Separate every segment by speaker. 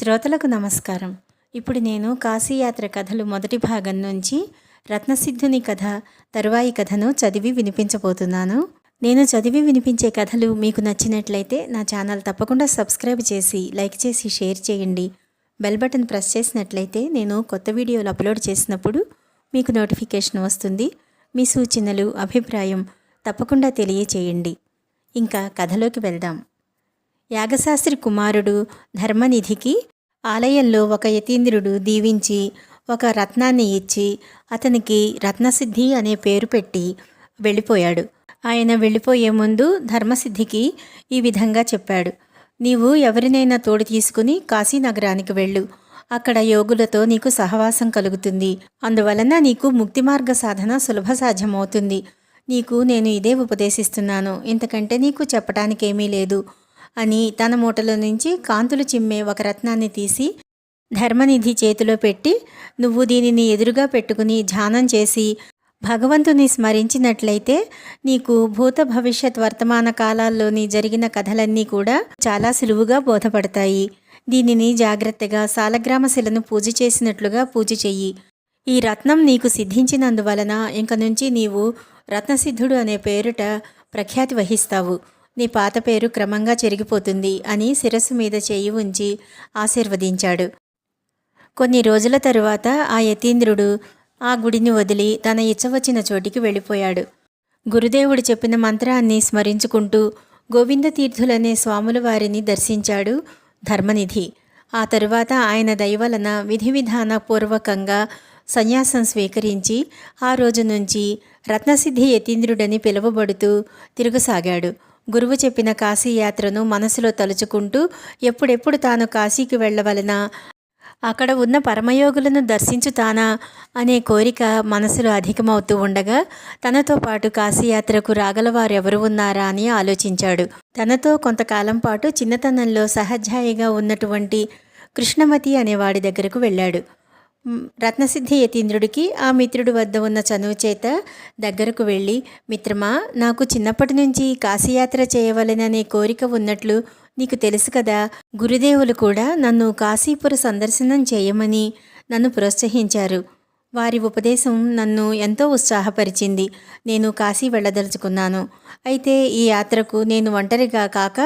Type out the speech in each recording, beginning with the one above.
Speaker 1: శ్రోతలకు నమస్కారం. ఇప్పుడు నేను కాశీయాత్ర కథలు మొదటి భాగం నుంచి రత్నసిద్ధుని కథ తరువాయి కథను చదివి వినిపించబోతున్నాను. నేను చదివి వినిపించే కథలు మీకు నచ్చినట్లయితే నా ఛానల్ తప్పకుండా సబ్స్క్రైబ్ చేసి లైక్ చేసి షేర్ చేయండి. బెల్ బటన్ ప్రెస్ చేసినట్లయితే నేను కొత్త వీడియోలు అప్లోడ్ చేసినప్పుడు మీకు నోటిఫికేషన్ వస్తుంది. మీ సూచనలు అభిప్రాయం తప్పకుండా తెలియచేయండి. ఇంకా కథలోకి వెళ్దాం. యాగశాస్త్రి కుమారుడు ధర్మనిధికి ఆలయంలో ఒక యతీంద్రుడు దీవించి ఒక రత్నాన్ని ఇచ్చి అతనికి రత్నసిద్ధి అనే పేరు పెట్టి వెళ్ళిపోయాడు. ఆయన వెళ్ళిపోయే ముందు ధర్మసిద్ధికి ఈ విధంగా చెప్పాడు. నీవు ఎవరినైనా తోడు తీసుకుని కాశీనగరానికి వెళ్ళు. అక్కడ యోగులతో నీకు సహవాసం కలుగుతుంది. అందువలన నీకు ముక్తి మార్గ సాధన సులభ సాధ్యమవుతుంది. నీకు నేను ఇదే ఉపదేశిస్తున్నాను. ఇంతకంటే నీకు చెప్పటానికేమీ లేదు. అని తన మూటలో నుంచి కాంతులు చిమ్మే ఒక రత్నాన్ని తీసి ధర్మనిధి చేతిలో పెట్టి నువ్వు దీనిని ఎదురుగా పెట్టుకుని ధ్యానం చేసి భగవంతుని స్మరించినట్లయితే నీకు భూత భవిష్యత్ వర్తమాన కాలాల్లోని జరిగిన కథలన్నీ కూడా చాలా సులువుగా బోధపడతాయి. దీనిని జాగ్రత్తగా సాలగ్రామ శిలను పూజ చేసినట్లుగా పూజ చెయ్యి. ఈ రత్నం నీకు సిద్ధించినందువలన ఇంక నుంచి నీవు రత్నసిద్ధుడు అనే పేరుట ప్రఖ్యాతి వహిస్తావు. నీ పాత పేరు క్రమంగా చెరిగిపోతుంది అని శిరస్సు మీద చేయి ఉంచి ఆశీర్వదించాడు. కొన్ని రోజుల తరువాత ఆ యతీంద్రుడు ఆ గుడిని వదిలి తన ఇచ్చవచ్చిన చోటికి వెళ్ళిపోయాడు. గురుదేవుడు చెప్పిన మంత్రాన్ని స్మరించుకుంటూ గోవిందతీర్థులనే స్వాముల వారిని దర్శించాడు ధర్మనిధి. ఆ తరువాత ఆయన దయవలన విధి విధాన పూర్వకంగా సన్యాసం స్వీకరించి ఆ రోజు నుంచి రత్నసిద్ధి యతీంద్రుడని పిలువబడుతూ తిరుగుసాగాడు. గురువు చెప్పిన కాశీయాత్రను మనసులో తలుచుకుంటూ ఎప్పుడెప్పుడు తాను కాశీకి వెళ్ళవలనా? అక్కడ ఉన్న పరమయోగులను దర్శించుతానా అనే కోరిక మనసులో అధికమవుతూ ఉండగా తనతో పాటు కాశీయాత్రకు రాగలవారు ఎవరు ఉన్నారా అని ఆలోచించాడు. తనతో కొంతకాలం పాటు చిన్నతనంలో సహజాయిగా ఉన్నటువంటి కృష్ణమతి అనేవాడి దగ్గరకు వెళ్ళాడు. రత్నసిద్ధి యతీంద్రుడికి ఆ మిత్రుడి వద్ద ఉన్న చనువు చేత దగ్గరకు వెళ్ళి మిత్రమా నాకు చిన్నప్పటి నుంచి కాశీయాత్ర చేయవలెననే కోరిక ఉన్నట్లు నీకు తెలుసు కదా గురుదేవులు కూడా నన్ను కాశీపుర సందర్శనం చేయమని నన్ను ప్రోత్సహించారు. వారి ఉపదేశం నన్ను ఎంతో ఉత్సాహపరిచింది. నేను కాశీ వెళ్ళదలుచుకున్నాను. అయితే ఈ యాత్రకు నేను ఒంటరిగా కాక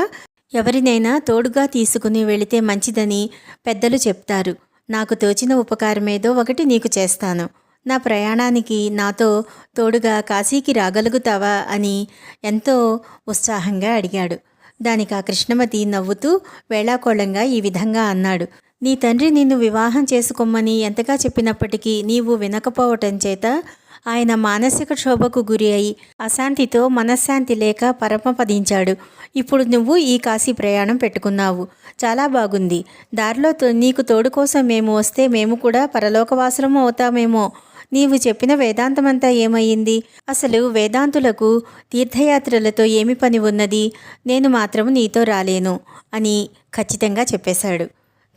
Speaker 1: ఎవరినైనా తోడుగా తీసుకుని వెళితే మంచిదని పెద్దలు చెప్తారు. నాకు తోచిన ఉపకారమేదో ఒకటి నీకు చేస్తాను. నా ప్రయాణానికి నాతో తోడుగా కాశీకి రాగలుగుతావా అని ఎంతో ఉత్సాహంగా అడిగాడు. దానికి ఆ కృష్ణమతి నవ్వుతూ వేళాకోళంగా ఈ విధంగా అన్నాడు. నీ తండ్రి నిన్ను వివాహం చేసుకోమని ఎంతగా చెప్పినప్పటికీ నీవు వినకపోవటం చేత ఆయన మానసిక క్షోభకు గురి అయి అశాంతితో మనశ్శాంతి లేక పరమపదించాడు. ఇప్పుడు నువ్వు ఈ కాశీ ప్రయాణం పెట్టుకున్నావు. చాలా బాగుంది. దారిలో తో- నీకు తోడు కోసం మేము వస్తే మేము కూడా పరలోకవాసులము అవుతామేమో. నీవు చెప్పిన వేదాంతమంతా ఏమయ్యింది? అసలు వేదాంతులకు తీర్థయాత్రలతో ఏమి పని ఉన్నది? నేను మాత్రం నీతో రాలేను అని ఖచ్చితంగా చెప్పేశాడు.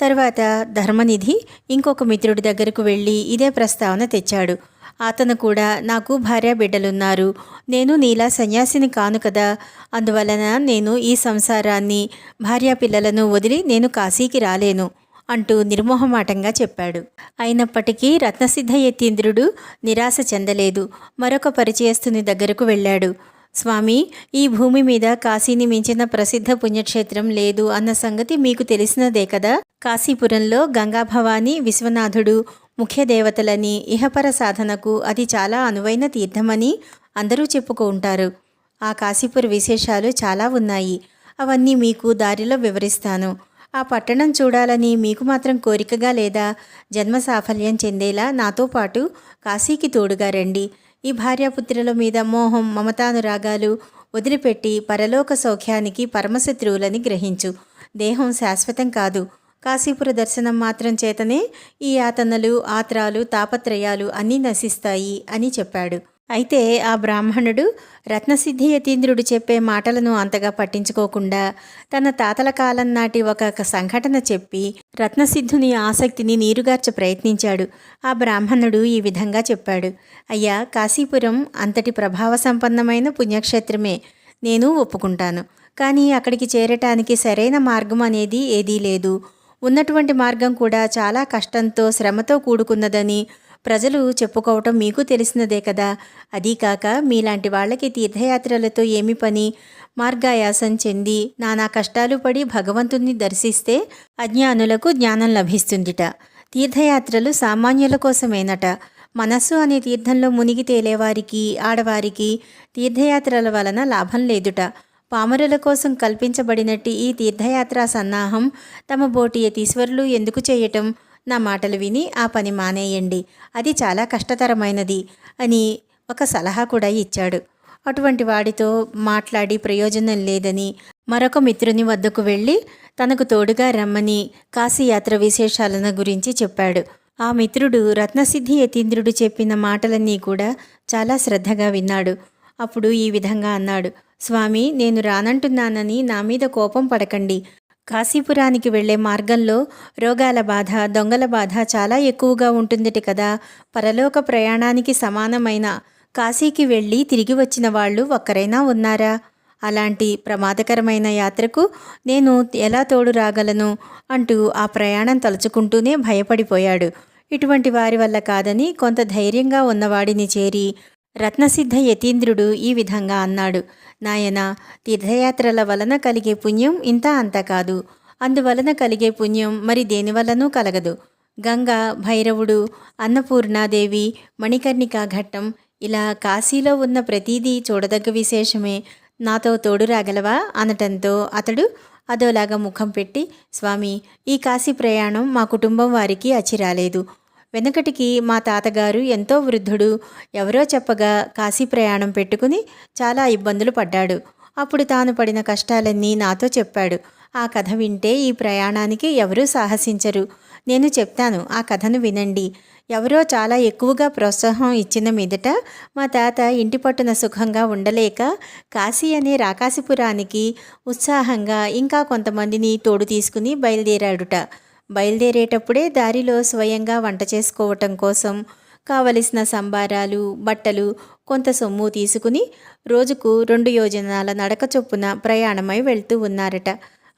Speaker 1: తర్వాత ధర్మనిధి ఇంకొక మిత్రుడి దగ్గరకు వెళ్ళి ఇదే ప్రస్తావన తెచ్చాడు. అతను కూడా నాకు భార్య బిడ్డలున్నారు. నేను నీలా సన్యాసిని కాను కదా? అందువలన నేను ఈ సంసారాన్ని భార్యా పిల్లలను వదిలి నేను కాశీకి రాలేను అంటూ నిర్మోహమాటంగా చెప్పాడు. అయినప్పటికీ రత్నసిద్ధ యతీంద్రుడు నిరాశ చెందలేదు. మరొక పరిచయస్తుని దగ్గరకు వెళ్ళాడు. స్వామి ఈ భూమి మీద కాశీని మించిన ప్రసిద్ధ పుణ్యక్షేత్రం లేదు అన్న సంగతి మీకు తెలిసినదే కదా? కాశీపురంలో గంగాభవాని విశ్వనాథుడు ముఖ్య దేవతలని ఇహపర సాధనకు అది చాలా అనువైన తీర్థమని అందరూ చెప్పుకుంటారు ఆ కాశీపుర విశేషాలు చాలా ఉన్నాయి. అవన్నీ మీకు దారిలో వివరిస్తాను. ఆ పట్టణం చూడాలని మీకు మాత్రం కోరికగా లేదా జన్మ సాఫల్యం చెందేలా నాతో పాటు కాశీకి తోడుగా రండి. ఈ భార్యాపుత్రుల మీద మోహం మమతానురాగాలు వదిలిపెట్టి పరలోక సౌఖ్యానికి పరమశత్రువులని గ్రహించు. దేహం శాశ్వతం కాదు. కాశీపుర దర్శనం మాత్రం చేతనే ఈ యాతనలు ఆత్రాలు తాపత్రయాలు అన్నీ నశిస్తాయి అని చెప్పాడు. అయితే ఆ బ్రాహ్మణుడు రత్నసిద్ధి యతీంద్రుడు చెప్పే మాటలను అంతగా పట్టించుకోకుండా తన తాతల కాలం నాటి ఒక సంఘటన చెప్పి రత్నసిద్ధుని ఆసక్తిని నీరుగార్చ ప్రయత్నించాడు. ఆ బ్రాహ్మణుడు ఈ విధంగా చెప్పాడు. అయ్యా కాశీపురం అంతటి ప్రభావ సంపన్నమైన పుణ్యక్షేత్రమే. నేను ఒప్పుకుంటాను. కానీ అక్కడికి చేరటానికి సరైన మార్గం అనేది ఏదీ లేదు. ఉన్నటువంటి మార్గం కూడా చాలా కష్టంతో శ్రమతో కూడుకున్నదని ప్రజలు చెప్పుకోవటం మీకు తెలిసినదే కదా. అదీ కాక మీలాంటి వాళ్ళకి తీర్థయాత్రలతో ఏమి పని? మార్గాయాసం చెంది నానా కష్టాలు పడి భగవంతుణ్ణి దర్శిస్తే అజ్ఞానులకు జ్ఞానం లభిస్తుందిట. తీర్థయాత్రలు సామాన్యుల కోసమేనట. మనస్సు అనే తీర్థంలో మునిగి తేలేవారికి ఆడవారికి తీర్థయాత్రల వలన లాభం లేదుట. పామరుల కోసం కల్పించబడినట్టు ఈ తీర్థయాత్రా సన్నాహం తమ బోటి యతీశ్వరులు ఎందుకు చేయటం? నా మాటలు విని ఆ పని మానేయండి. అది చాలా కష్టతరమైనది అని ఒక సలహా కూడా ఇచ్చాడు. అటువంటి వాడితో మాట్లాడి ప్రయోజనం లేదని మరొక మిత్రుని వద్దకు వెళ్ళి తనకు తోడుగా రమ్మని కాశీయాత్ర విశేషాలను గురించి చెప్పాడు. ఆ మిత్రుడు రత్నసిద్ధి యతీంద్రుడు చెప్పిన మాటలన్నీ కూడా చాలా శ్రద్ధగా విన్నాడు. అప్పుడు ఈ విధంగా అన్నాడు. స్వామి నేను రానంటున్నానని నా మీద కోపం పడకండి. కాశీపురానికి వెళ్ళే మార్గంలో రోగాల బాధ దొంగల బాధ చాలా ఎక్కువగా ఉంటుందిట కదా. పరలోక ప్రయాణానికి సమానమైన కాశీకి వెళ్ళి తిరిగి వచ్చిన వాళ్ళు ఒక్కరైనా ఉన్నారా? అలాంటి ప్రమాదకరమైన యాత్రకు నేను ఎలా తోడు రాగలను అంటూ ఆ ప్రయాణం తలుచుకుంటూనే భయపడిపోయాడు. ఇటువంటి వారి వల్ల కాదని కొంత ధైర్యంగా ఉన్నవాడిని చేరి రత్నసిద్ధ యతీంద్రుడు ఈ విధంగా అన్నాడు. నాయన తీర్థయాత్రల వలన కలిగే పుణ్యం ఇంత అంత కాదు. అందువలన కలిగే పుణ్యం మరి దేనివల్లనూ కలగదు. గంగ భైరవుడు అన్నపూర్ణాదేవి మణికర్ణికా ఘట్టం ఇలా కాశీలో ఉన్న ప్రతీదీ చూడదగ్గ విశేషమే. నాతో తోడు రాగలవా? అనటంతో అతడు అదోలాగా ముఖం పెట్టి స్వామి ఈ కాశీ ప్రయాణం మా కుటుంబం వారికి అచిరాలేదు వెనకటికి మా తాతగారు ఎంతో వృద్ధుడు. ఎవరో చెప్పగా కాశీ ప్రయాణం పెట్టుకుని చాలా ఇబ్బందులు పడ్డాడు. అప్పుడు తాను పడిన కష్టాలన్నీ నాతో చెప్పాడు. ఆ కథ వింటే ఈ ప్రయాణానికి ఎవరూ సాహసించరు. నేను చెప్తాను ఆ కథను వినండి. ఎవరో చాలా ఎక్కువగా ప్రోత్సాహం ఇచ్చిన మీదట మా తాత ఇంటి పట్టున సుఖంగా ఉండలేక కాశీ అనే రాకాశిపురానికి ఉత్సాహంగా ఇంకా కొంతమందిని తోడు తీసుకుని బయలుదేరాడుట. బయలుదేరేటప్పుడే దారిలో స్వయంగా వంట చేసుకోవటం కోసం కావలసిన సంబారాలు బట్టలు కొంత సొమ్ము తీసుకుని రోజుకు రెండు యోజనాల నడక చొప్పున ప్రయాణమై వెళ్తూ ఉన్నారట.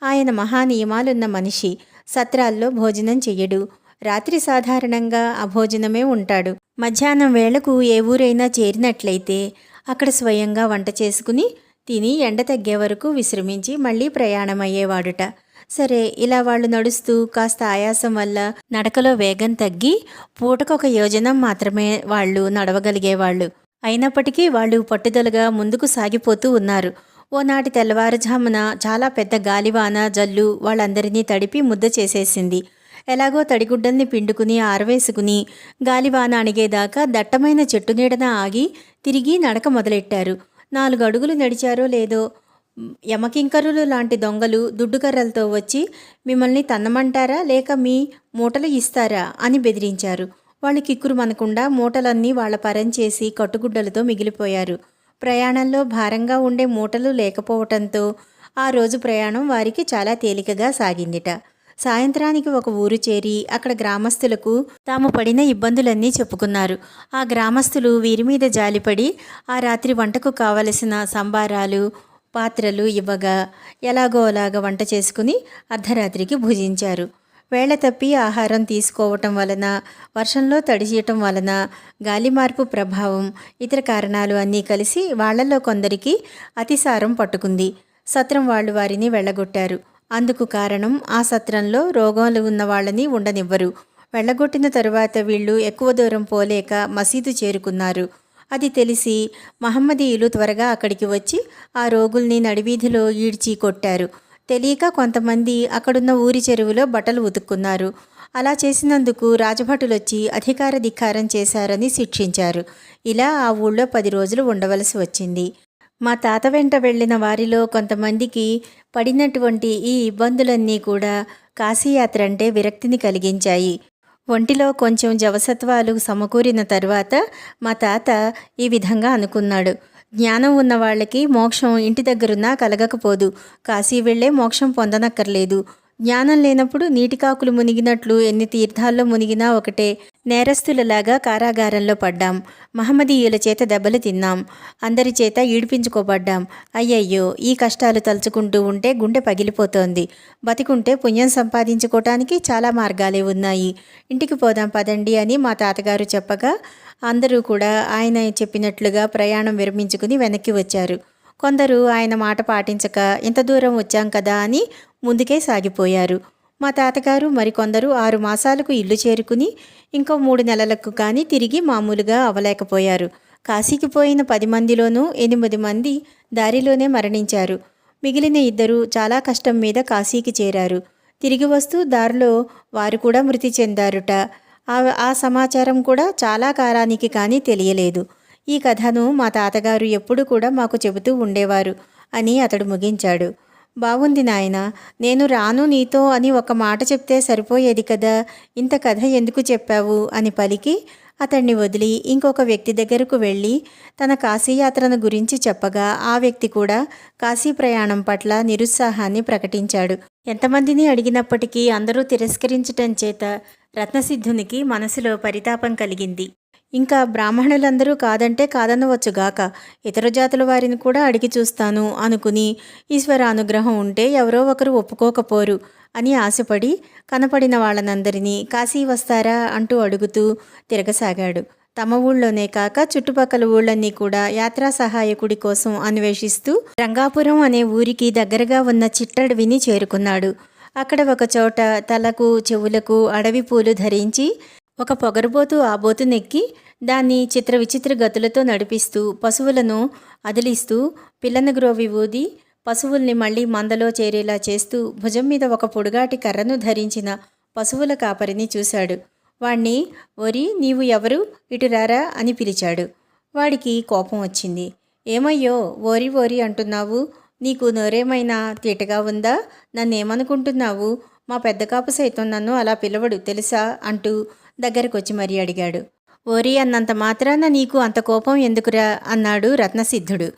Speaker 1: ఆయన మహానియమాలున్న మనిషి. సత్రాల్లో భోజనం చెయ్యడు. రాత్రి సాధారణంగా అభోజనమే ఉంటాడు. మధ్యాహ్నం వేళకు ఏ ఊరైనా చేరినట్లయితే అక్కడ స్వయంగా వంట చేసుకుని తిని ఎండ తగ్గే వరకు విశ్రమించి మళ్ళీ ప్రయాణం అయ్యేవాడుట సరే ఇలా వాళ్ళు నడుస్తూ కాస్త ఆయాసం వల్ల నడకలో వేగం తగ్గి పూటకొక యోజనం మాత్రమే వాళ్ళు నడవగలిగేవాళ్ళు. అయినప్పటికీ వాళ్ళు పట్టుదలగా ముందుకు సాగిపోతూ ఉన్నారు. ఓనాటి తెల్లవారుజామున చాలా పెద్ద గాలివాన జల్లు వాళ్ళందరినీ తడిపి ముద్ద చేసేసింది. ఎలాగో తడిగుడ్డల్ని పిండుకుని ఆరవేసుకుని గాలివాన అణిగేదాకా దట్టమైన చెట్టు నీడన ఆగి తిరిగి నడక మొదలెట్టారు. నాలుగు అడుగులు నడిచారో లేదో యమకింకరులు లాంటి దొంగలు దుడ్డుకర్రలతో వచ్చి మిమ్మల్ని తన్నమంటారా లేక మీ మూటలు ఇస్తారా అని బెదిరించారు. వాళ్ళు కిక్కురు మనకుండా మూటలన్నీ వాళ్ళ పరం చేసి కట్టుగుడ్డలతో మిగిలిపోయారు. ప్రయాణంలో భారంగా ఉండే మూటలు లేకపోవటంతో ఆ రోజు ప్రయాణం వారికి చాలా తేలికగా సాగిందిట. సాయంత్రానికి ఒక ఊరు చేరి అక్కడ గ్రామస్తులకు తాము పడిన ఇబ్బందులన్నీ చెప్పుకున్నారు. ఆ గ్రామస్తులు వీరి మీద జాలిపడి ఆ రాత్రి వంటకు కావలసిన సంబారాలు పాత్రలు ఇవ్వగా ఎలాగో అలాగ వంట చేసుకుని అర్ధరాత్రికి భుజించారు. వేళ తప్పి ఆహారం తీసుకోవటం వలన వర్షంలో తడిచేయటం వలన గాలి మార్పు ప్రభావం ఇతర కారణాలు అన్నీ కలిసి వాళ్ళలో కొందరికి అతిసారం పట్టుకుంది. సత్రం వాళ్ళు వారిని వెళ్ళగొట్టారు. అందుకు కారణం ఆ సత్రంలో రోగాలు ఉన్న వాళ్ళని ఉండనివ్వరు. వెళ్ళగొట్టిన తరువాత వీళ్ళు ఎక్కువ దూరం పోలేక మసీదు చేరుకున్నారు. అది తెలిసి మహమ్మదీయులు త్వరగా అక్కడికి వచ్చి ఆ రోగుల్ని నడివీధిలో ఈడ్చి కొట్టారు. తెలియక కొంతమంది అక్కడున్న ఊరి చెరువులో బట్టలు ఉతుక్కున్నారు. అలా చేసినందుకు రాజభటులొచ్చి అధికార ధిక్కారం చేశారని శిక్షించారు. ఇలా ఆ ఊళ్ళో పది రోజులు ఉండవలసి వచ్చింది. మా తాత వెంట వెళ్ళిన వారిలో కొంతమందికి పడినటువంటి ఈ ఇబ్బందులన్నీ కూడా కాశీయాత్ర అంటే విరక్తిని కలిగించాయి. ఒంటిలో కొంచెం జవసత్వాలు సమకూరిన తర్వాత మా తాత ఈ విధంగా అనుకున్నాడు. జ్ఞానం ఉన్న వాళ్ళకి మోక్షం ఇంటి దగ్గరున్నా కలగకపోదు. కాశీ వెళ్ళే మోక్షం పొందనక్కర్లేదు. జ్ఞానం లేనప్పుడు నీటికాకులు మునిగినట్లు ఎన్ని తీర్థాల్లో మునిగినా ఒకటే నేరస్తులలాగా కారాగారంలో పడ్డాం. మహమ్మదీయుల చేత దెబ్బలు తిన్నాం. అందరి చేత ఈడిపించుకోబడ్డాం. అయ్యయ్యో ఈ కష్టాలు తలుచుకుంటూ ఉంటే గుండె పగిలిపోతోంది. బతికుంటే పుణ్యం సంపాదించుకోవటానికి చాలా మార్గాలే ఉన్నాయి. ఇంటికి పోదాం పదండి అని మా తాతగారు చెప్పగా అందరూ కూడా ఆయన చెప్పినట్లుగా ప్రయాణం విరమించుకుని వెనక్కి వచ్చారు. కొందరు ఆయన మాట పాటించక ఇంత దూరం వచ్చాం కదా అని ముందుకే సాగిపోయారు. మా తాతగారు మరికొందరు ఆరు మాసాలకు ఇల్లు చేరుకుని ఇంకో మూడు నెలలకు కానీ తిరిగి మామూలుగా అవ్వలేకపోయారు కాశీకి పోయిన పది మందిలోనూ ఎనిమిది మంది దారిలోనే మరణించారు. మిగిలిన ఇద్దరు చాలా కష్టం మీద కాశీకి చేరారు. తిరిగి వస్తూ దారిలో వారు కూడా మృతి చెందారుట. ఆ ఆ సమాచారం కూడా చాలా కాలానికి కానీ తెలియలేదు. ఈ కథను మా తాతగారు ఎప్పుడు కూడా మాకు చెబుతూ ఉండేవారు అని అతడు ముగించాడు. బాగుంది నాయన నేను రాను నీతో అని ఒక మాట చెప్తే సరిపోయేది కదా ఇంత కథ ఎందుకు చెప్పావు? అని పలికి అతన్ని వదిలి ఇంకొక వ్యక్తి దగ్గరకు వెళ్ళి తన కాశీయాత్రను గురించి చెప్పగా ఆ వ్యక్తి కూడా కాశీ ప్రయాణం పట్ల నిరుత్సాహాన్ని ప్రకటించాడు. ఎంతమందిని అడిగినప్పటికీ అందరూ తిరస్కరించటం చేత రత్నసిద్ధునికి మనసులో పరితాపం కలిగింది. ఇంకా బ్రాహ్మణులందరూ కాదంటే కాదనవచ్చుగాక ఇతర జాతుల వారిని కూడా అడిగి చూస్తాను అనుకుని ఈశ్వర అనుగ్రహం ఉంటే ఎవరో ఒకరు ఒప్పుకోకపోరు అని ఆశపడి కనపడిన వాళ్ళనందరినీ కాశీ వస్తారా? అంటూ అడుగుతూ తిరగసాగాడు. తమ ఊళ్ళోనే కాక చుట్టుపక్కల ఊళ్ళన్నీ కూడా యాత్రా సహాయకుడి కోసం అన్వేషిస్తూ రంగాపురం అనే ఊరికి దగ్గరగా ఉన్న చిట్టడవిని చేరుకున్నాడు. అక్కడ ఒక చోట తలకు చెవులకు అడవి పూలు ధరించి ఒక పొగరబోతు ఆ బోతునెక్కి దాన్ని చిత్ర విచిత్ర గతులతో నడిపిస్తూ పశువులను అదిలిస్తూ పిల్లన గ్రోవి ఊది పశువుల్ని మళ్ళీ మందలో చేరేలా చేస్తూ భుజం మీద ఒక పొడుగాటి కర్రను ధరించిన పశువుల కాపరిని చూశాడు. వాణ్ణి ఒరి నీవు ఎవరు? ఇటు రారా? అని పిలిచాడు. వాడికి కోపం వచ్చింది. ఏమయ్యో ఓరి ఓరి అంటున్నావు? నీకు నోరేమైనా తీటగా ఉందా? నన్నేమనుకుంటున్నావు? మా పెద్ద కాపు సైతం నన్ను అలా పిలవడు తెలుసా? అంటూ దగ్గరకొచ్చి మరీ అడిగాడు. ఓరి అన్నంత మాత్రాన నీకు అంత కోపం ఎందుకురా? అన్నాడు రత్నసిద్ధుడు.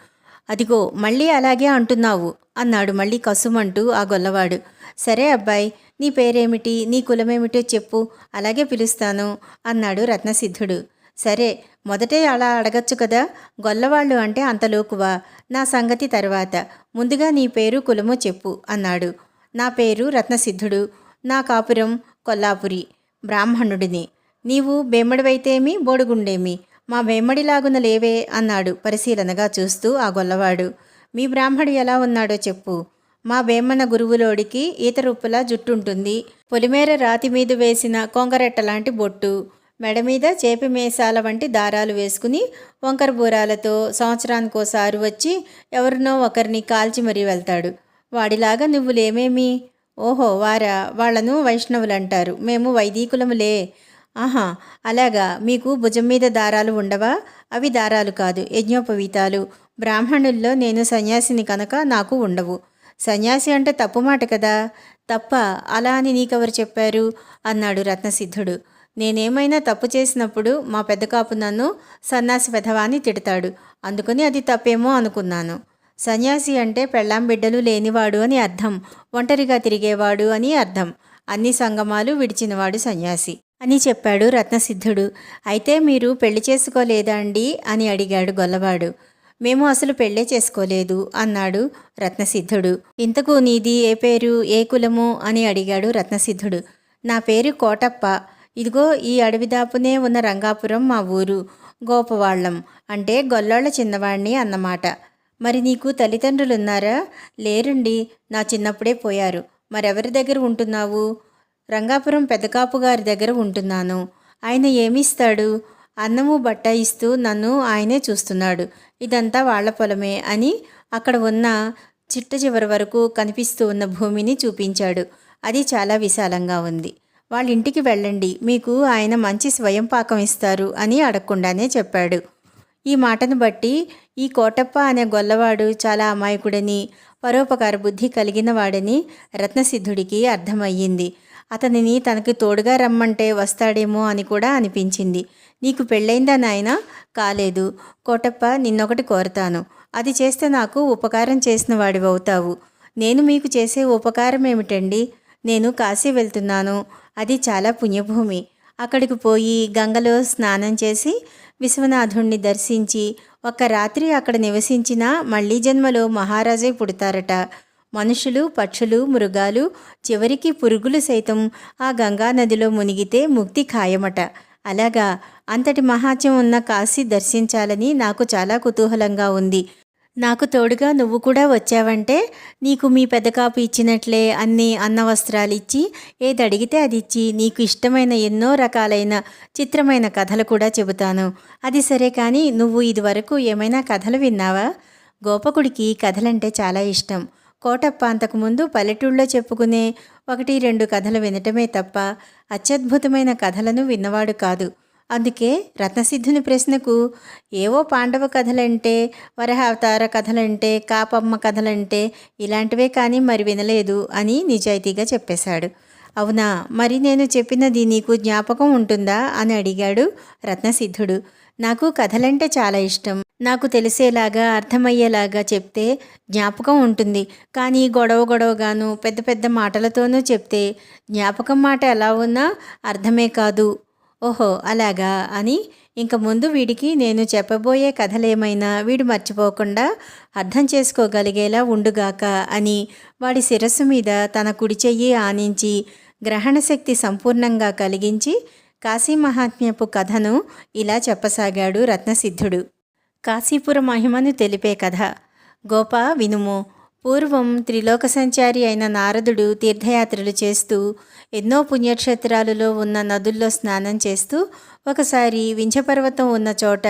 Speaker 1: అదిగో మళ్ళీ అలాగే అంటున్నావు అన్నాడు మళ్ళీ కసుమంటూ ఆ గొల్లవాడు. సరే అబ్బాయి నీ పేరేమిటి నీ కులమేమిటో చెప్పు అలాగే పిలుస్తాను అన్నాడు రత్నసిద్ధుడు. సరే మొదటే అలా అడగచ్చు కదా గొల్లవాళ్ళు అంటే అంతలోకువా నా సంగతి తర్వాత ముందుగా నీ పేరు కులము చెప్పు అన్నాడు. నా పేరు రత్నసిద్ధుడు నా కాపురం కొల్లాపురి. బ్రాహ్మణుడిని. నీవు బేమ్మడివైతేమి బోడుగుండేమి? మా బేమ్మడిలాగున లేవే అన్నాడు పరిశీలనగా చూస్తూ ఆ గొల్లవాడు. మీ బ్రాహ్మడు ఎలా ఉన్నాడో చెప్పు. మా వేమన గురువులోడికి ఈత రూపులా జుట్టుంటుంది. పొలిమేర రాతి మీద వేసిన కొంగరెట్ట లాంటి బొట్టు. మెడ మీద చేపి మేసాల వంటి దారాలు వేసుకుని వంకర బూరాలతో సంవత్సరానికోసారి వచ్చి ఎవరినో ఒకరిని కాల్చి మరీ వెళ్తాడు. వాడిలాగా నువ్వు లేమేమి ఓహో వారా వాళ్ళను వైష్ణవులంటారు. మేము వైదీకులములే. ఆహా అలాగా. మీకు భుజం మీద దారాలు ఉండవా? అవి దారాలు కాదు యజ్ఞోపవీతాలు. బ్రాహ్మణుల్లో నేను సన్యాసిని కనుక నాకు ఉండవు. సన్యాసి అంటే తప్పు మాట కదా? తప్ప అలా అని నీకెవరు చెప్పారు? అన్నాడు రత్నసిద్ధుడు. నేనేమైనా తప్పు చేసినప్పుడు మా పెద్ద కాపు నన్ను సన్యాసి పెదవాని తిడతాడు. అందుకని అది తప్పేమో అనుకున్నాను. సన్యాసి అంటే పెళ్ళాం బిడ్డలు లేనివాడు అని అర్థం. ఒంటరిగా తిరిగేవాడు అని అర్థం. అన్ని సంగమాలు విడిచినవాడు సన్యాసి. అని చెప్పాడు రత్నసిద్ధుడు. అయితే మీరు పెళ్ళి చేసుకోలేదా అండి? అని అడిగాడు గొల్లవాడు. మేము అసలు పెళ్ళే చేసుకోలేదు అన్నాడు రత్నసిద్ధుడు. ఇంతకు నీది ఏ పేరు ఏ కులము? అని అడిగాడు రత్నసిద్ధుడు. నా పేరు కోటప్ప. ఇదిగో ఈ అడవిదాపునే ఉన్న రంగాపురం మా ఊరు. గోపవాళ్ళం. అంటే గొల్లోళ్ళ చిన్నవాణ్ణి అన్నమాట. మరి నీకు తల్లిదండ్రులున్నారా? లేరండి నా చిన్నప్పుడే పోయారు. మరెవరి దగ్గర ఉంటున్నావు? రంగాపురం పెదకాపు గారి దగ్గర ఉంటున్నాను. ఆయన ఏమిస్తాడు? అన్నము బట్ట ఇస్తూ నన్ను ఆయనే చూస్తున్నాడు. ఇదంతా వాళ్ళ పొలమే అని అక్కడ ఉన్న చిట్ట చివరి వరకు కనిపిస్తూ ఉన్న భూమిని చూపించాడు. అది చాలా విశాలంగా ఉంది. వాళ్ళ ఇంటికి వెళ్ళండి మీకు ఆయన మంచి స్వయం పాకం ఇస్తారు అని అడగకుండానే చెప్పాడు. ఈ మాటను బట్టి ఈ కోటప్ప అనే గొల్లవాడు చాలా అమాయకుడని పరోపకార బుద్ధి కలిగిన వాడని రత్నసిద్ధుడికి అర్థమయ్యింది. అతనిని తనకి తోడుగా రమ్మంటే వస్తాడేమో అని కూడా అనిపించింది. నీకు పెళ్ళైందా నాయనా? కాలేదు. కోటప్ప నిన్నొకటి కోరతాను. అది చేస్తే నాకు ఉపకారం చేసిన వాడివవుతావు. నేను మీకు చేసే ఉపకారం ఏమిటండి నేను కాశీ వెళ్తున్నాను. అది చాలా పుణ్యభూమి. అక్కడికి పోయి గంగలో స్నానం చేసి విశ్వనాథుణ్ణి దర్శించి ఒక్క రాత్రి అక్కడ నివసించినా మళ్ళీ జన్మలో మహారాజే పుడతారట. మనుషులు పక్షులు మృగాలు చివరికి పురుగులు సైతం ఆ గంగా నదిలో మునిగితే ముక్తి ఖాయమట. అలాగా అంతటి మహాత్యం ఉన్న కాశీ దర్శించాలని నాకు చాలా కుతూహలంగా ఉంది. నాకు తోడుగా నువ్వు కూడా వచ్చావంటే నీకు మీ పెద్దకాపు ఇచ్చినట్లే అన్ని అన్న వస్త్రాలు ఇచ్చి ఏది అడిగితే అది ఇచ్చి నీకు ఇష్టమైన ఎన్నో రకాలైన చిత్రమైన కథలు కూడా చెబుతాను. అది సరే కానీ నువ్వు ఇదివరకు ఏమైనా కథలు విన్నావా? గోపకుడికి కథలంటే చాలా ఇష్టం. కోటప్ప అంతకుముందు పల్లెటూళ్ళలో చెప్పుకునే ఒకటి రెండు కథలు వినటమే తప్ప అత్యద్భుతమైన కథలను విన్నవాడు కాదు. అందుకే రత్నసిద్ధుని ప్రశ్నకు ఏవో పాండవ కథలంటే వరహావతార కథలంటే కాపమ్మ కథలంటే ఇలాంటివే కానీ మరి వినలేదు అని నిజాయితీగా చెప్పేశాడు. అవునా? మరి నేను చెప్పినది నీకు జ్ఞాపకం ఉంటుందా? అని అడిగాడు రత్నసిద్ధుడు. నాకు కథలంటే చాలా ఇష్టం. నాకు తెలిసేలాగా అర్థమయ్యేలాగా చెప్తే జ్ఞాపకం ఉంటుంది. కానీ గొడవ గొడవగాను పెద్ద పెద్ద మాటలతోనూ చెప్తే జ్ఞాపకం మాట ఎలా ఉన్నా అర్థమే కాదు. ఓహో అలాగా అని ఇంక ముందు వీడికి నేను చెప్పబోయే కథలేమైనా వీడు మర్చిపోకుండా అర్థం చేసుకోగలిగేలా ఉండుగాక అని వాడి శిరస్సు మీద తన కుడి చెయ్యి ఆనించి గ్రహణశక్తి సంపూర్ణంగా కలిగించి కాశీ మహాత్మ్యపు కథను ఇలా చెప్పసాగాడు రత్నసిద్ధుడు. కాశీపుర మహిమను తెలిపే కథ. గోప వినుము. పూర్వం త్రిలోక సంచారి అయిన నారదుడు తీర్థయాత్రలు చేస్తూ ఎన్నో పుణ్యక్షేత్రాలలో ఉన్న నదుల్లో స్నానం చేస్తూ ఒకసారి వింఛపర్వతం ఉన్న చోట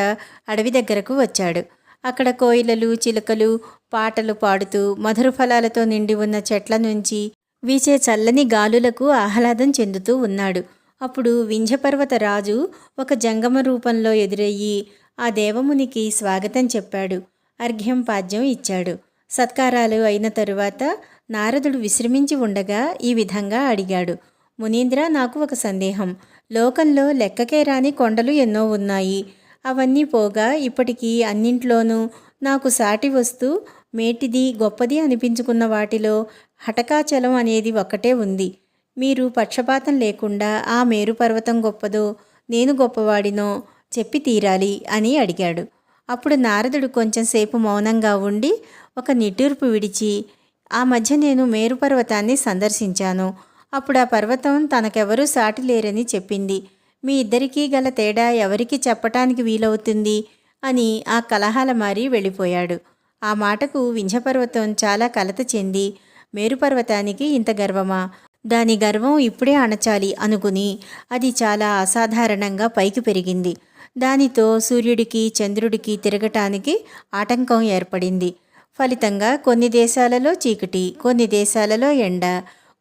Speaker 1: అడవి దగ్గరకు వచ్చాడు. అక్కడ కోయిలలు చిలుకలు పాటలు పాడుతూ మధుర ఫలాలతో నిండి ఉన్న చెట్ల నుంచి వీచే చల్లని గాలులకు ఆహ్లాదం చెందుతూ ఉన్నాడు. అప్పుడు వింధ్యపర్వత రాజు ఒక జంగమ రూపంలో ఎదురయ్యి ఆ దేవమునికి స్వాగతం చెప్పాడు. అర్ఘ్యం పాద్యం ఇచ్చాడు. సత్కారాలు అయిన తరువాత నారదుడు విశ్రమించి ఉండగా ఈ విధంగా అడిగాడు మునీంద్ర నాకు ఒక సందేహం. లోకంలో లెక్కకే రాని కొండలు ఎన్నో ఉన్నాయి. అవన్నీ పోగా ఇప్పటికీ అన్నింట్లోనూ నాకు సాటి వస్తూ మేటిది గొప్పది అనిపించుకున్న వాటిలో హటకాచలం అనేది ఒక్కటే ఉంది. మీరు పక్షపాతం లేకుండా ఆ మేరు పర్వతం గొప్పదో నేను గొప్పవాడినో చెప్పి తీరాలి అని అడిగాడు. అప్పుడు నారదుడు కొంచెం సేపు మౌనంగా ఉండి ఒక నిట్టూర్పు విడిచి ఆ మధ్య నేను మేరు పర్వతాన్ని సందర్శించాను. అప్పుడు ఆ పర్వతం తనకెవరూ సాటి లేరని చెప్పింది. మీ ఇద్దరికీ గల తేడా ఎవరికి చెప్పటానికి వీలవుతుంది? అని ఆ కలహాల మారి వెళ్ళిపోయాడు. ఆ మాటకు వింధ్యపర్వతం చాలా కలత చెంది మేరుపర్వతానికి ఇంత గర్వమా? దాని గర్వం ఇప్పుడే అణచాలి అనుకుని అది చాలా అసాధారణంగా పైకి పెరిగింది. దానితో సూర్యుడికి చంద్రుడికి తిరగటానికి ఆటంకం ఏర్పడింది. ఫలితంగా కొన్ని దేశాలలో చీకటి కొన్ని దేశాలలో ఎండ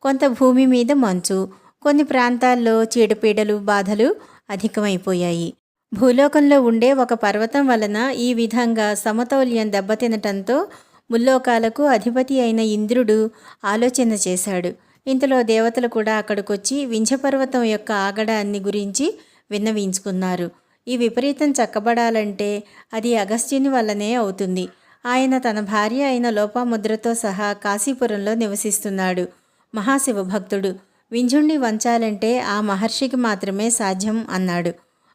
Speaker 1: కొంత భూమి మీద మంచు కొన్ని ప్రాంతాల్లో చీడపీడలు బాధలు అధికమైపోయాయి. భూలోకంలో ఉండే ఒక పర్వతం వలన ఈ విధంగా సమతౌల్యం దెబ్బతినటంతో ముల్లోకాలకు అధిపతి అయిన ఇంద్రుడు ఆలోచన చేశాడు. ఇంతలో దేవతలు కూడా అక్కడికొచ్చి వింధ్యపర్వతం యొక్క ఆగడాన్ని గురించి విన్నవించుకున్నారు. ఈ విపరీతం చక్కబడాలంటే అది అగస్త్యుని వల్లనే అవుతుంది. ఆయన తన భార్య అయిన లోపాముద్రతో సహా కాశీపురంలో నివసిస్తున్నాడు. మహాశివ భక్తుడు వింజుణ్ణి వంచాలంటే ఆ మహర్షికి మాత్రమే సాధ్యం అన్నాడు.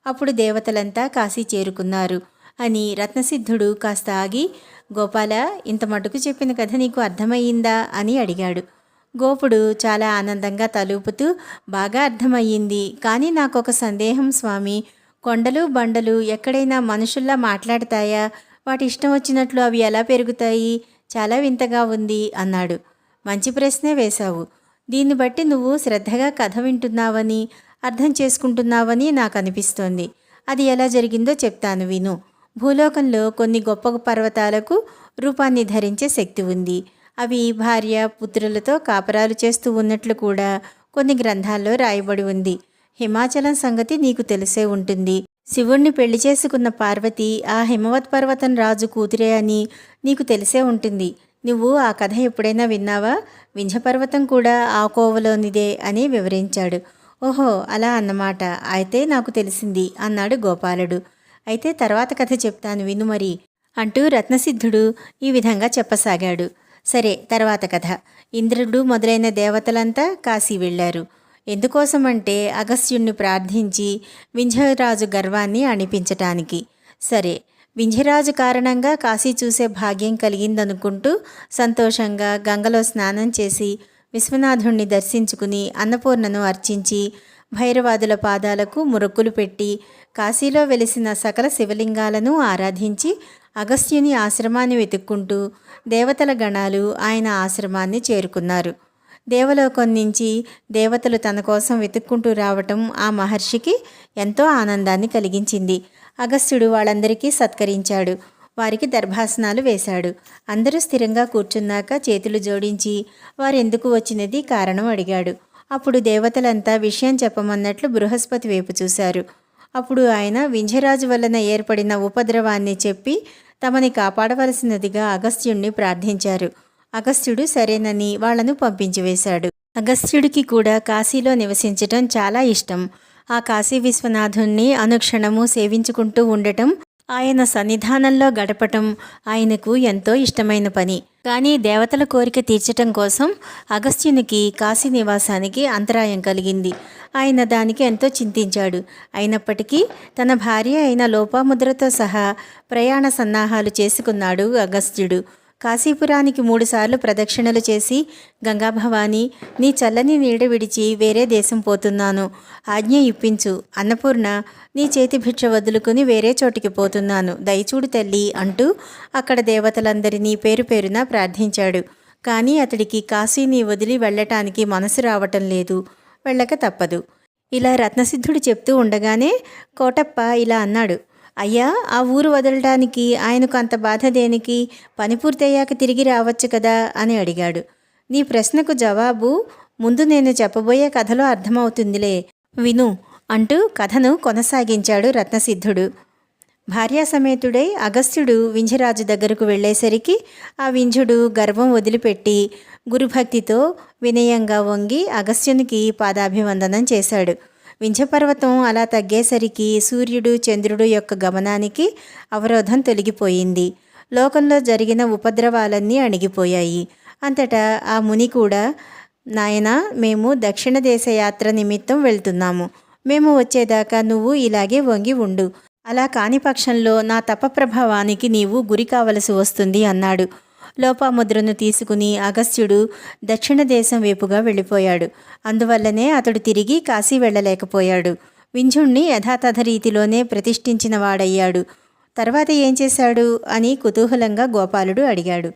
Speaker 1: అప్పుడు దేవతలంతా కాశీ చేరుకున్నారు. అని రత్నసిద్ధుడు కాస్త ఆగి గోపాల ఇంత మటుకు చెప్పిన కథ నీకు అర్థమయ్యిందా? అని అడిగాడు. గోపుడు చాలా ఆనందంగా తలుపుతూ బాగా అర్థమయ్యింది. కానీ నాకు ఒక సందేహం స్వామి. కొండలు బండలు ఎక్కడైనా మనుషుల్లా మాట్లాడతాయా? వాటి ఇష్టం వచ్చినట్లు అవి ఎలా పెరుగుతాయి? చాలా వింతగా ఉంది అన్నాడు. మంచి ప్రశ్నే వేశావు. దీన్ని బట్టి నువ్వు శ్రద్ధగా కథ వింటున్నావని అర్థం చేసుకుంటున్నావని నాకు అనిపిస్తోంది అది ఎలా జరిగిందో చెప్తాను విను. భూలోకంలో కొన్ని గొప్ప పర్వతాలకు రూపాన్ని ధరించే శక్తి ఉంది. అవి భార్య పుత్రులతో కాపరాలు చేస్తూ ఉన్నట్లు కూడా కొన్ని గ్రంథాల్లో రాయబడి ఉంది. హిమాచలం సంగతి నీకు తెలిసే ఉంటుంది. శివుణ్ణి పెళ్ళి చేసుకున్న పార్వతి ఆ హిమవత్ పర్వతం రాజు కూతురే అని నీకు తెలిసే ఉంటుంది. నువ్వు ఆ కథ ఎప్పుడైనా విన్నావా? వింధ్యపర్వతం కూడా ఆ కోవలోనిదే అని వివరించాడు. ఓహో అలా అన్నమాట. అయితే నాకు తెలిసింది అన్నాడు గోపాలుడు. అయితే తర్వాత కథ చెప్తాను విను మరి అంటూ రత్నసిద్ధుడు ఈ విధంగా చెప్పసాగాడు. సరే తర్వాత కథ. ఇంద్రుడు మొదలైన దేవతలంతా కాశీ వెళ్ళారు. ఎందుకోసమంటే అగస్త్యుణ్ణి ప్రార్థించి వింధ్యరాజు గర్వాన్ని అణిపించటానికి సరే వింధ్యరాజు కారణంగా కాశీ చూసే భాగ్యం కలిగిందనుకుంటూ సంతోషంగా గంగలో స్నానం చేసి విశ్వనాథుణ్ణి దర్శించుకుని అన్నపూర్ణను అర్చించి భైరవాదుల పాదాలకు మురక్కులు పెట్టి కాశీలో వెలిసిన సకల శివలింగాలను ఆరాధించి అగస్త్యుని ఆశ్రమాన్ని వెతుక్కుంటూ దేవతల గణాలు ఆయన ఆశ్రమాన్ని చేరుకున్నారు. దేవలోకం నుంచి దేవతలు తన కోసం వెతుక్కుంటూ రావటం ఆ మహర్షికి ఎంతో ఆనందాన్ని కలిగించింది. అగస్త్యుడు వాళ్ళందరికీ సత్కరించాడు. వారికి దర్భాసనాలు వేశాడు. అందరూ స్థిరంగా కూర్చున్నాక చేతులు జోడించి వారెందుకు వచ్చినది కారణం అడిగాడు. అప్పుడు దేవతలంతా విషయం చెప్పమన్నట్లు బృహస్పతి వైపు చూశారు. అప్పుడు ఆయన వింజరాజు వలన ఏర్పడిన ఉపద్రవాన్ని చెప్పి తమని కాపాడవలసినదిగా అగస్త్యుణ్ణి ప్రార్థించారు. అగస్త్యుడు సరేనని వాళ్ళను పంపించివేశాడు అగస్త్యుడికి కూడా కాశీలో నివసించటం చాలా ఇష్టం. ఆ కాశీ విశ్వనాథుణ్ణి అనుక్షణము సేవించుకుంటూ ఉండటం ఆయన సన్నిధానంలో గడపటం ఆయనకు ఎంతో ఇష్టమైన పని. కానీ దేవతల కోరిక తీర్చటం కోసం అగస్త్యునికి కాశీ నివాసానికి అంతరాయం కలిగింది. ఆయన దానికి ఎంతో చింతించాడు. అయినప్పటికీ తన భార్య అయిన లోపాముద్రతో సహా ప్రయాణ సన్నాహాలు చేసుకున్నాడు అగస్త్యుడు. కాశీపురానికి మూడుసార్లు ప్రదక్షిణలు చేసి గంగాభవాని నీ చల్లని నీడ విడిచి వేరే దేశం పోతున్నాను. ఆజ్ఞ ఇప్పించు. అన్నపూర్ణ నీ చేతి భిక్ష వదులుకుని వేరే చోటికి పోతున్నాను. దయచూడు తల్లి అంటూ అక్కడ దేవతలందరినీ పేరు పేరున ప్రార్థించాడు. కానీ అతడికి కాశీని వదిలి వెళ్ళటానికి మనసు రావటం లేదు. వెళ్ళక తప్పదు. ఇలా రత్నసిద్ధుడు చెప్తూ ఉండగానే కోటప్ప ఇలా అన్నాడు. అయ్యా ఆ ఊరు వదలడానికి ఆయనకు అంత బాధ దేనికి పని పూర్తయ్యాక తిరిగి రావచ్చు కదా అని అడిగాడు. నీ ప్రశ్నకు జవాబు ముందు నేను చెప్పబోయే కథలో అర్థమవుతుందిలే. విను అంటూ కథను కొనసాగించాడు రత్నసిద్ధుడు. భార్యాసమేతుడై అగస్త్యుడు వింజరాజు దగ్గరకు వెళ్ళేసరికి ఆ వింజుడు గర్వం వదిలిపెట్టి గురుభక్తితో వినయంగా వంగి అగస్త్యునికి పాదాభివందనం చేశాడు. వింధ్యపర్వతం అలా తగ్గేసరికి సూర్యుడు చంద్రుడు యొక్క గమనానికి అవరోధం తొలగిపోయింది. లోకంలో జరిగిన ఉపద్రవాలన్నీ అణిగిపోయాయి. అంతటా ఆ ముని కూడా నాయన మేము దక్షిణ దేశ యాత్ర నిమిత్తం వెళ్తున్నాము. మేము వచ్చేదాకా నువ్వు ఇలాగే వంగి ఉండు. అలా కాని పక్షంలో నా తప ప్రభావానికి నీవు గురి కావలసి వస్తుంది అన్నాడు. లోపాముద్రను తీసుకుని అగస్త్యుడు దక్షిణ దేశం వైపుగా వెళ్ళిపోయాడు. అందువల్లనే అతడు తిరిగి కాశీ వెళ్ళలేకపోయాడు. వింజుణ్ణి యథాతథ రీతిలోనే ప్రతిష్ఠించిన వాడయ్యాడు. తర్వాత ఏం చేశాడు అని కుతూహలంగా గోపాలుడు అడిగాడు.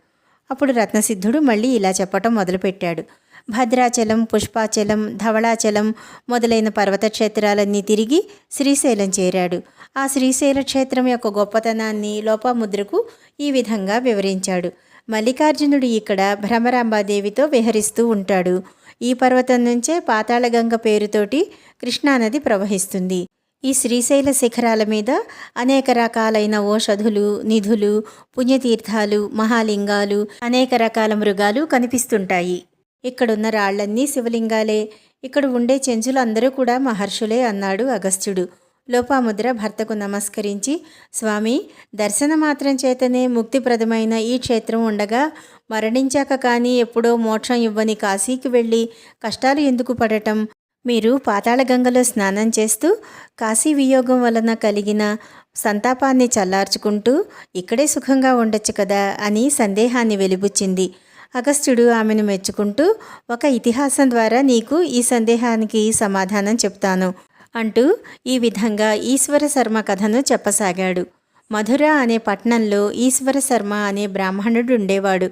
Speaker 1: అప్పుడు రత్నసిద్ధుడు మళ్ళీ ఇలా చెప్పటం మొదలుపెట్టాడు. భద్రాచలం పుష్పాచలం ధవళాచలం మొదలైన పర్వత క్షేత్రాలన్నీ తిరిగి శ్రీశైలం చేరాడు. ఆ శ్రీశైల క్షేత్రం యొక్క గొప్పతనాన్ని లోపాముద్రకు ఈ విధంగా వివరించాడు. మల్లికార్జునుడు ఇక్కడ భ్రమరాంబాదేవితో విహరిస్తూ ఉంటాడు. ఈ పర్వతం నుంచే పాతాళగంగ పేరుతోటి కృష్ణానది ప్రవహిస్తుంది. ఈ శ్రీశైల శిఖరాల మీద అనేక రకాలైన ఓషధులు నిధులు పుణ్యతీర్థాలు మహాలింగాలు అనేక రకాల మృగాలు కనిపిస్తుంటాయి. ఇక్కడున్న రాళ్ళన్నీ శివలింగాలే. ఇక్కడ ఉండే చెంచులు అందరూ కూడా మహర్షులే అన్నాడు అగస్త్యుడు. లోపాముద్ర భర్తకు నమస్కరించి స్వామి దర్శన మాత్రం చేతనే ముక్తిప్రదమైన ఈ క్షేత్రం ఉండగా మరణించాక కానీ ఎప్పుడో మోక్షం ఇవ్వని కాశీకి వెళ్ళి కష్టాలు ఎందుకు పడటం? మీరు పాతాళగంగలో స్నానం చేస్తూ కాశీ వియోగం వలన కలిగిన సంతాపాన్ని చల్లార్చుకుంటూ ఇక్కడే సుఖంగా ఉండొచ్చు కదా? అని సందేహాన్ని వెలిబుచ్చింది. అగస్త్యుడు ఆమెను మెచ్చుకుంటూ ఒక ఇతిహాసం ద్వారా నీకు ఈ సందేహానికి సమాధానం చెప్తాను. అంటూ ఈ విధంగా ఈశ్వర శర్మ కథను చెప్పసాగాడు. మధుర అనే పట్టణంలో ఈశ్వర శర్మ అనే బ్రాహ్మణుడు ఉండేవాడు.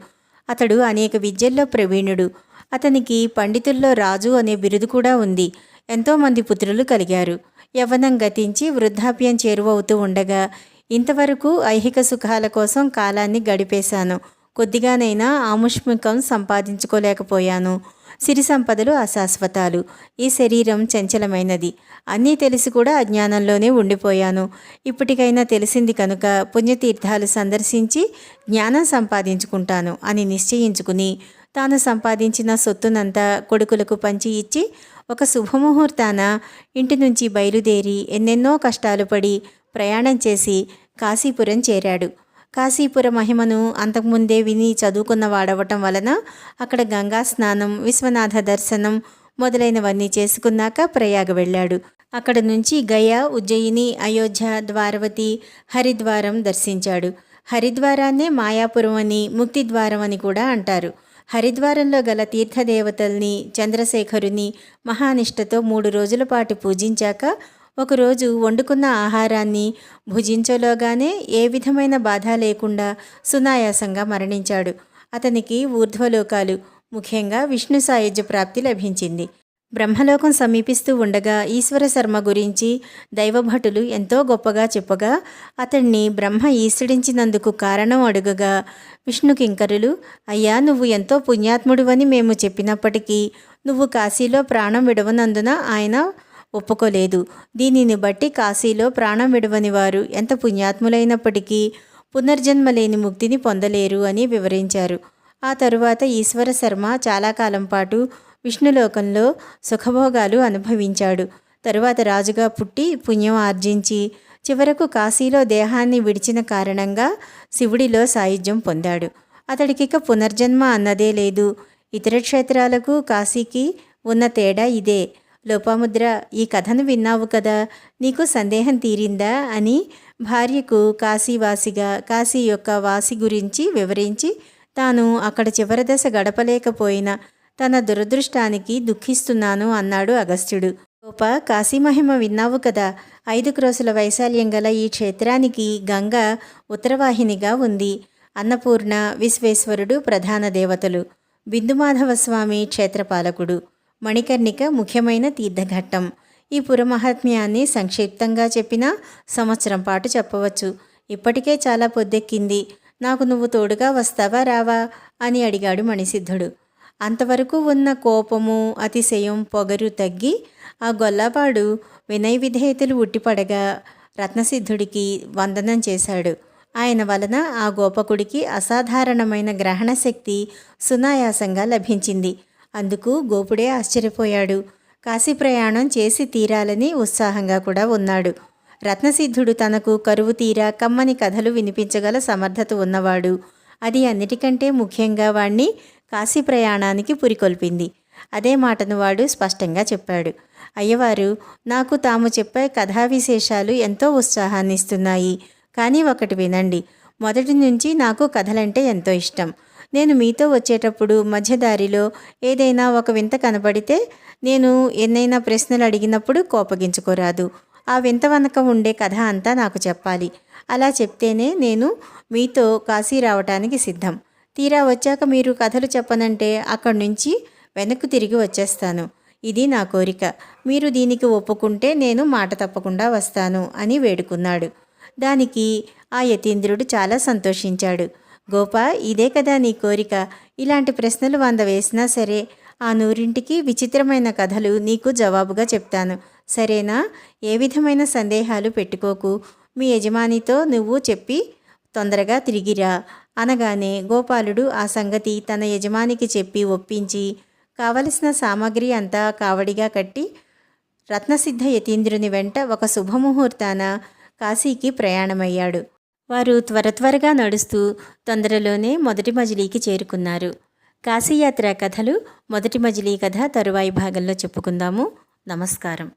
Speaker 1: అతడు అనేక విద్యల్లో ప్రవీణుడు. అతనికి పండితుల్లో రాజు అనే బిరుదు కూడా ఉంది. ఎంతోమంది పుత్రులు కలిగారు. యవ్వనం గతించి వృద్ధాప్యం చేరువవుతూ ఉండగా ఇంతవరకు ఐహిక సుఖాల కోసం కాలాన్ని గడిపేశాను. కొద్దిగానైనా ఆముష్మికం సంపాదించుకోలేకపోయాను. సిరి సంపదలు అశాశ్వతాలు. ఈ శరీరం చంచలమైనది. అన్నీ తెలిసి కూడా అజ్ఞానంలోనే ఉండిపోయాను. ఇప్పటికైనా తెలిసింది కనుక పుణ్యతీర్థాలు సందర్శించి జ్ఞానం సంపాదించుకుంటాను అని నిశ్చయించుకుని తాను సంపాదించిన సొత్తునంతా కొడుకులకు పంచి ఇచ్చి ఒక శుభముహూర్తాన ఇంటి నుంచి బయలుదేరి ఎన్నెన్నో కష్టాలు పడి ప్రయాణం చేసి కాశీపురం చేరాడు. కాశీపుర మహిమను అంతకుముందే విని చదువుకున్న వాడవటం వలన అక్కడ గంగా స్నానం విశ్వనాథ దర్శనం మొదలైనవన్నీ చేసుకున్నాక ప్రయాగ వెళ్ళాడు. అక్కడ నుంచి గయా ఉజ్జయిని అయోధ్య ద్వారవతి హరిద్వారం దర్శించాడు. హరిద్వారాన్నే మాయాపురం అని ముక్తిద్వారం అని కూడా అంటారు. హరిద్వారంలో గల తీర్థదేవతల్ని చంద్రశేఖరుని మహానిష్టతో మూడు రోజుల పాటు పూజించాక ఒకరోజు వండుకున్న ఆహారాన్ని భుజించలోగానే ఏ విధమైన బాధ లేకుండా సునాయాసంగా మరణించాడు. అతనికి ఊర్ధ్వలోకాలు ముఖ్యంగా విష్ణు సాయుధ్య ప్రాప్తి లభించింది. బ్రహ్మలోకం సమీపిస్తూ ఉండగా ఈశ్వర శర్మ గురించి దైవభటులు ఎంతో గొప్పగా చెప్పగా అతన్ని బ్రహ్మ ఈసడించినందుకు కారణం అడుగగా విష్ణు కింకరులు అయ్యా నువ్వు ఎంతో పుణ్యాత్ముడివని మేము చెప్పినప్పటికీ నువ్వు కాశీలో ప్రాణం విడవనందున ఆయన ఒప్పుకోలేదు. దీనిని బట్టి కాశీలో ప్రాణం విడవని వారు ఎంత పుణ్యాత్ములైనప్పటికీ పునర్జన్మ లేని ముక్తిని పొందలేరు అని వివరించారు. ఆ తరువాత ఈశ్వర శర్మ చాలా కాలం పాటు విష్ణులోకంలో సుఖభోగాలు అనుభవించాడు. తరువాత రాజుగా పుట్టి పుణ్యం ఆర్జించి చివరకు కాశీలో దేహాన్ని విడిచిన కారణంగా శివుడిలో సాయుధ్యం పొందాడు. అతడికిక పునర్జన్మ అన్నదే లేదు. ఇతర క్షేత్రాలకు కాశీకి ఉన్న తేడా ఇదే. లోపాముద్ర ఈ కథను విన్నావు కదా? నీకు సందేహం తీరిందా అని భార్యకు కాశీవాసిగా కాశీ యొక్క వాసి గురించి వివరించి తాను అక్కడ చివరి దశ గడపలేకపోయిన తన దురదృష్టానికి దుఃఖిస్తున్నాను అన్నాడు అగస్త్యుడు. గోప కాశీమహిమ విన్నావు కదా? ఐదు క్రోసుల వైశాల్యం గల ఈ క్షేత్రానికి గంగ ఉత్తరవాహినిగా ఉంది. అన్నపూర్ణ విశ్వేశ్వరుడు ప్రధాన దేవతలు. బిందుమాధవ స్వామి క్షేత్రపాలకుడు మణికర్ణిక ముఖ్యమైన తీర్థఘట్టం. ఈ పురమహాత్మ్యాన్ని సంక్షిప్తంగా చెప్పిన సంవత్సరం పాటు చెప్పవచ్చు. ఇప్పటికే చాలా పొద్దెక్కింది. నాకు నువ్వు తోడుగా వస్తావా రావా? అని అడిగాడు మణిసిద్ధుడు. అంతవరకు ఉన్న కోపము అతిశయం పొగరు తగ్గి ఆ గొల్లవాడు వినయ విధేయతలు ఉట్టిపడగా రత్నసిద్ధుడికి వందనం చేశాడు. ఆయన వలన ఆ గోపకుడికి అసాధారణమైన గ్రహణ శక్తి సునాయాసంగా లభించింది. అందుకు గోపుడే ఆశ్చర్యపోయాడు. కాశీ ప్రయాణం చేసి తీరాలని ఉత్సాహంగా కూడా ఉన్నాడు. రత్నసిద్ధుడు తనకు కరువు తీరా కమ్మని కథలు వినిపించగల సమర్థత ఉన్నవాడు. అది అన్నిటికంటే ముఖ్యంగా వాణ్ణి కాశీ ప్రయాణానికి పురికొల్పింది. అదే మాటను వాడు స్పష్టంగా చెప్పాడు. అయ్యవారు నాకు తాము చెప్పే కథా విశేషాలు ఎంతో ఉత్సాహాన్ని ఇస్తున్నాయి కానీ ఒకటి వినండి. మొదటి నుంచి నాకు కథలంటే ఎంతో ఇష్టం. నేను మీతో వచ్చేటప్పుడు మధ్యదారిలో ఏదైనా ఒక వింత కనబడితే నేను ఎన్నైనా ప్రశ్నలు అడిగినప్పుడు కోపగించుకోరాదు. ఆ వింత వెనక ఉండే కథ అంతా నాకు చెప్పాలి. అలా చెప్తేనే నేను మీతో కాశీ రావటానికి సిద్ధం. తీరా వచ్చాక మీరు కథలు చెప్పనంటే అక్కడి నుంచి వెనక్కు తిరిగి వచ్చేస్తాను. ఇది నా కోరిక. మీరు దీనికి ఒప్పుకుంటే నేను మాట తప్పకుండా వస్తాను అని వేడుకున్నాడు. దానికి ఆ యతీంద్రుడు చాలా సంతోషించాడు. గోప ఇదే కదా నీ కోరిక? ఇలాంటి ప్రశ్నలు వంద వేసినా సరే ఆ నూరింటికి విచిత్రమైన కథలు నీకు జవాబుగా చెప్తాను. సరేనా? ఏ విధమైన సందేహాలు పెట్టుకోకు. మీ యజమానితో నువ్వు చెప్పి తొందరగా తిరిగిరా అనగానే గోపాలుడు ఆ సంగతి తన యజమానికి చెప్పి ఒప్పించి కావలసిన సామాగ్రి అంతా కావడిగా కట్టి రత్నసిద్ధ యతీంద్రుని వెంట ఒక శుభముహూర్తాన కాశీకి ప్రయాణమయ్యాడు. వారు త్వర త్వరగా నడుస్తూ తొందరలోనే మొదటి మజిలీకి చేరుకున్నారు. కాశీయాత్ర కథలు మొదటి మజిలీ కథ తరువాయి భాగంలో చెప్పుకుందాము. నమస్కారం.